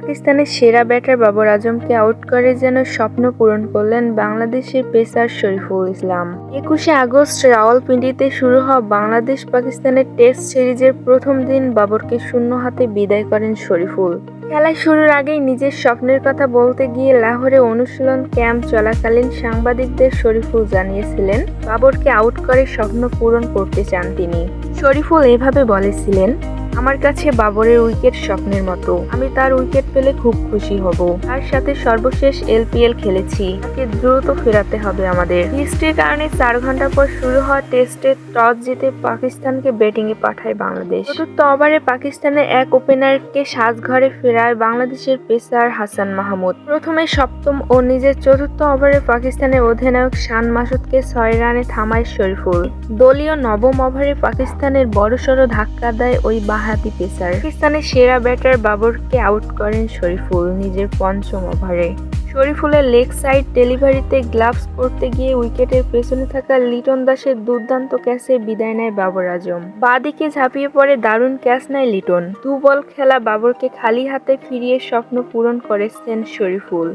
পাকিস্তানের সেরা batter Babur আজমকে out করে যেন স্বপ্ন পূরণ করলেন বাংলাদেশের পেসার শরীফুল ইসলাম। একুশে আগস্ট রাওয়ালপিন্ডিতে শুরু হওয়া বাংলাদেশ পাকিস্তানের টেস্ট সিরিজের প্রথম দিন বাবরকে শূন্য হাতে বিদায় করেন শরীফুল। খেলা শুরুর আগেই নিজের স্বপ্নের কথা বলতে গিয়ে লাহোরে অনুশীলন ক্যাম্প চলাকালীন সাংবাদিকদের শরীফুল জানিয়েছিলেন, বাবরকে আউট করে স্বপ্ন পূরণ করতে চান তিনি। শরীফুল এভাবে বলেছিলেন আমার কাছে বাবরের উইকেট স্বপ্নের মতো। আমি তার উইকেট পেলে খুব খুশি হব। তার সাথে সর্বশেষ এলপিএল খেলেছি। তাকে দ্রুত ফেরাতে হবে আমাদের। বৃষ্টির কারণে চার ঘণ্টা পর শুরু হওয়া টেস্টে টস জিতে পাকিস্তানকে ব্যাটিংয়ে পাঠায় বাংলাদেশ। চতুর্থ ওভারে পাকিস্তানের এক ওপেনারকে সাজঘরে ফেরায় বাংলাদেশের পেসার হাসান মাহমুদ। প্রথমে সপ্তম ও নিজের চতুর্থ ওভারে পাকিস্তানের অধিনায়ক শান মাসুদকে ছয় রানে থামায় শরীফুল। দলীয় নবম ওভারে পাকিস্তানের বড়সড় ধাক্কা দেয় ওই বাহাতি পেসার। পাকিস্তানের সেরা ব্যাটার বাবরকে আউট করেন শরীফুল নিজের পঞ্চম ওভারে। শরীফুলের লেগ সাইড ডেলিভারিতে গ্লাভস করতে গিয়ে উইকেটের পেছনে থাকা লিটন দাসের দুর্দান্ত ক্যাচে বিদায় নেয় বাবর আজম। বাদিকে ঝাঁপিয়ে পড়ে দারুণ ক্যাচ নেয় লিটন। দু বল খেলা বাবরকে খালি হাতে ফিরিয়ে স্বপ্ন পূরণ করেছেন শরীফুল।